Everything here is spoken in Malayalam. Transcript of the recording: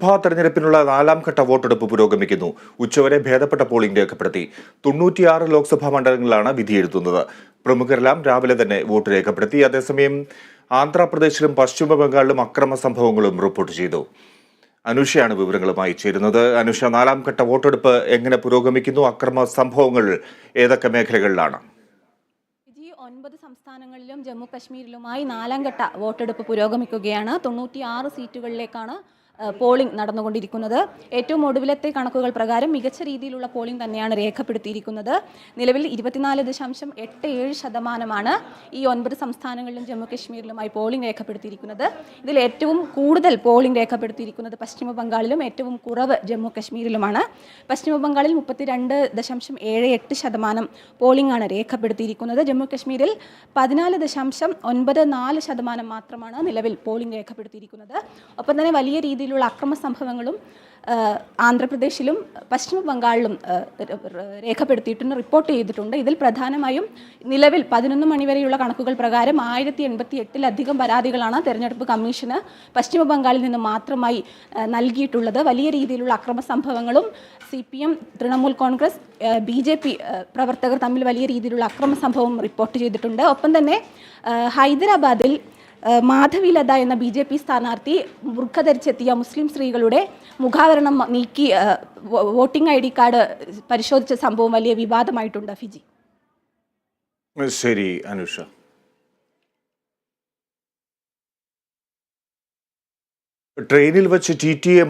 ലോക്സഭാ തെരഞ്ഞെടുപ്പിനുള്ള നാലാം ഘട്ട വോട്ടെടുപ്പ് പുരോഗമിക്കുന്നു. ഉച്ചവരെ ഭേദപ്പെട്ട പോളിംഗ് രേഖപ്പെടുത്തി. തൊണ്ണൂറ്റിയാറ് ലോക്സഭാ മണ്ഡലങ്ങളിലാണ് വിധിയെഴുതുന്നത്. പ്രമുഖരെല്ലാം രാവിലെ തന്നെ വോട്ട് രേഖപ്പെടുത്തി. അതേസമയം ആന്ധ്രാപ്രദേശിലും പശ്ചിമ ബംഗാളിലും അക്രമ സംഭവങ്ങളും റിപ്പോർട്ട് ചെയ്തു. അനുഷയാണ് വിവരങ്ങളുമായി ചേരുന്നത്. അനുഷ നാലാം ഘട്ട വോട്ടെടുപ്പ് എങ്ങനെ പുരോഗമിക്കുന്നു? അക്രമ സംഭവങ്ങൾ ഏതൊക്കെ മേഖലകളിലാണ്? ഒൻപത് സംസ്ഥാനങ്ങളിലും ജമ്മു കശ്മീരിലുമായി നാലാം ഘട്ട വോട്ടെടുപ്പ് പുരോഗമിക്കുകയാണ്. തൊണ്ണൂറ്റിയാറ് സീറ്റുകളിലേക്കാണ് പോളിംഗ് നടന്നുകൊണ്ടിരിക്കുന്നത്. ഏറ്റവും ഒടുവിലത്തെ കണക്കുകൾ പ്രകാരം മികച്ച രീതിയിലുള്ള പോളിംഗ് തന്നെയാണ് രേഖപ്പെടുത്തിയിരിക്കുന്നത്. നിലവിൽ ഇരുപത്തിനാല് ദശാംശം എട്ട് ഏഴ് ശതമാനമാണ് ഈ ഒൻപത് സംസ്ഥാനങ്ങളിലും ജമ്മു കശ്മീരിലുമായി പോളിംഗ് രേഖപ്പെടുത്തിയിരിക്കുന്നത്. ഇതിൽ ഏറ്റവും കൂടുതൽ പോളിംഗ് രേഖപ്പെടുത്തിയിരിക്കുന്നത് പശ്ചിമ ബംഗാളിലും ഏറ്റവും കുറവ് ജമ്മു കശ്മീരിലുമാണ്. പശ്ചിമ ബംഗാളിൽ മുപ്പത്തിരണ്ട് ദശാംശം ഏഴ് എട്ട് ശതമാനം പോളിംഗ് ആണ് രേഖപ്പെടുത്തിയിരിക്കുന്നത്. ജമ്മു കശ്മീരിൽ പതിനാല് ദശാംശം ഒൻപത് നാല് ശതമാനം മാത്രമാണ് നിലവിൽ പോളിംഗ് രേഖപ്പെടുത്തിയിരിക്കുന്നത്. ഒപ്പം തന്നെ വലിയ രീതിയിലുള്ള അക്രമ സംഭവങ്ങളും ആന്ധ്രാപ്രദേശിലും പശ്ചിമ ബംഗാളിലും രേഖപ്പെടുത്തിയിട്ടുണ്ട് റിപ്പോർട്ട് ചെയ്തിട്ടുണ്ട്. ഇതിൽ പ്രധാനമായും നിലവിൽ പതിനൊന്ന് മണിവരെയുള്ള കണക്കുകൾ പ്രകാരം ആയിരത്തി എൺപത്തി എട്ടിലധികം പരാതികളാണ് തെരഞ്ഞെടുപ്പ് കമ്മീഷന് പശ്ചിമ ബംഗാളിൽ നിന്ന് മാത്രമായി നൽകിയിട്ടുള്ളത്. വലിയ രീതിയിലുള്ള അക്രമ സംഭവങ്ങളും C P M Trinamool Congress B J P പ്രവർത്തകർ തമ്മിൽ വലിയ രീതിയിലുള്ള അക്രമ സംഭവം റിപ്പോർട്ട് ചെയ്തിട്ടുണ്ട്. ഒപ്പം തന്നെ ഹൈദരാബാദിൽ മാധവി ലത എന്ന ബി ജെ പി സ്ഥാനാർത്ഥി ബുർഖ ധരിച്ചെത്തിയ മുസ്ലിം സ്ത്രീകളുടെ മുഖാവരണം നീക്കി വോട്ടിംഗ് ഐ ഡി കാർഡ് പരിശോധിച്ച സംഭവം വലിയ വിവാദമായിട്ടുണ്ട്. ഫിജി. ശരി അനുഷ. ട്രെയിനിൽ വെച്ച് ടി ടി എ